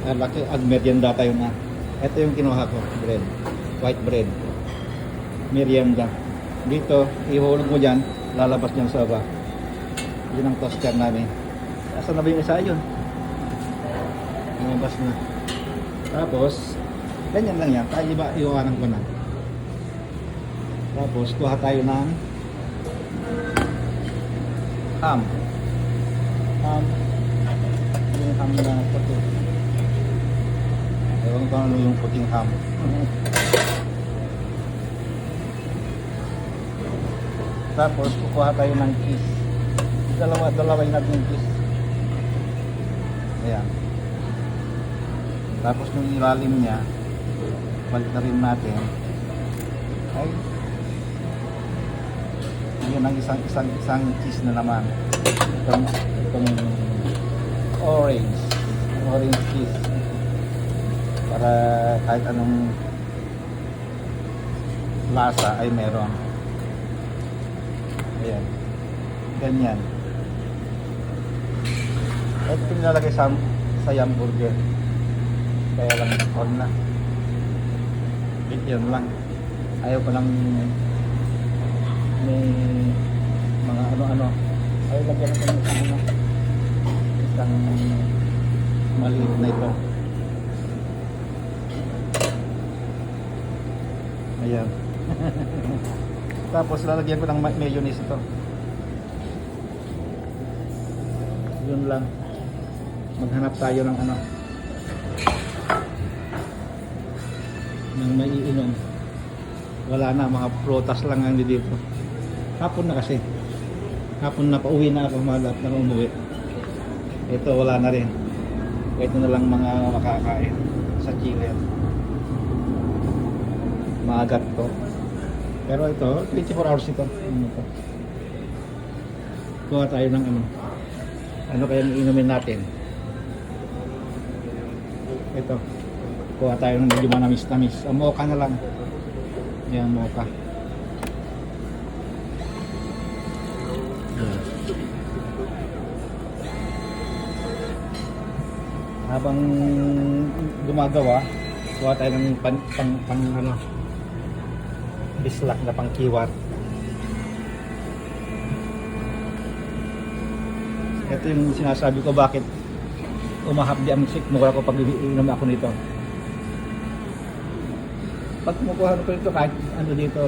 Ah, laki, ag merienda tayo na. Ito yung kinuha ko, bread. White bread. Merienda. Dito, ihulog mo dyan, lalabas dyan sa baba. Yun ang toaster namin. Asa na ba yung isa yun? Lumabas na. Tapos, ganyan lang yan. Tayo iba, iwanan ko na. Tapos, kuha tayo ng ham. Ham. Yung ham na puti. Ewan ko ano yung puting ham. Tapos, kukuha tayo ng cheese. Dalawa, dalawa yung natin cheese. Ayan. Tapos yung ilalim niya, balik na rin natin. Ay, yun ang isang isang isang cheese na naman. Itong, itong orange. Orange cheese. Para kahit anong lasa ay meron. Ayan. Ganyan. Ito pinalagay sa, sa hamburger. Kaya lang on na. Yun lang. Ayaw ko lang may mga ano-ano. Ayaw lagyan ko ng. Isang maliit na ito. Ayan. Tapos lalagyan ko ng ma- mayonnaise ito. Yun lang. Maghanap tayo ng ano. Ng maiinom. Wala na, mga prutas lang ang dito. Hapon na kasi. Hapon na, pauwi na ako, malap na umuwi. Ito, wala na rin. Ito na lang mga makakain sa chiller. Maagat to. Pero ito, 24 hours ito. Ano ito? Kuha tayo ng ano. Ano kaya inumin natin? Ito. Kuha tayo ng medyo manamis-namis. Ang mocha na lang. Yan, mocha. Yan. Habang gumagawa, kuha tayo ng pan, pang, pang ano, bislak na pang kiwat. Ito yung sinasabi ko bakit umahapdi ang sikmura ko pag iinom ako nito. Pag kumukuha ko nito kahit ano dito,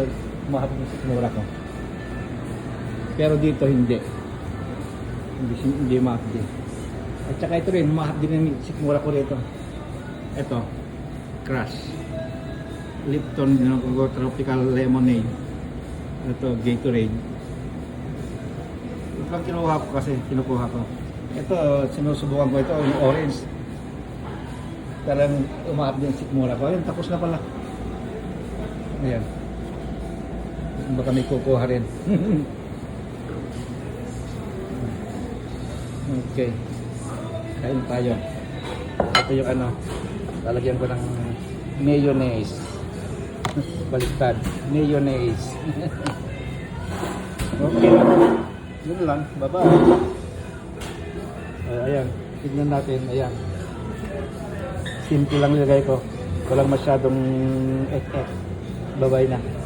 umahapdi ang sikmura ko. Pero dito hindi. Hindi, hindi umahapdi. At saka ito rin, umahapdi ng sikmura ko rito. Ito, crush. Lipton know, Tropical Lemonade. Ito, Gatorade. Ito lang kinuha ko kasi, kinukuha ko. Ito, sinusubukan ko ito, yung orange. Talagang umaap din sikmura ko. Ayun, tapos na pala. Ayan. Baka may kukuha rin. okay. Kain tayo. Ito yung ano, lalagyan ko ng mayonnaise. Baliktad. Mayonnaise. okay lang. Yun lang. Bye-bye. Ay, ayan. Tignan natin. Ayan. Simple lang nilagay ko. Walang masyadong ek-ek. Bye-bye na.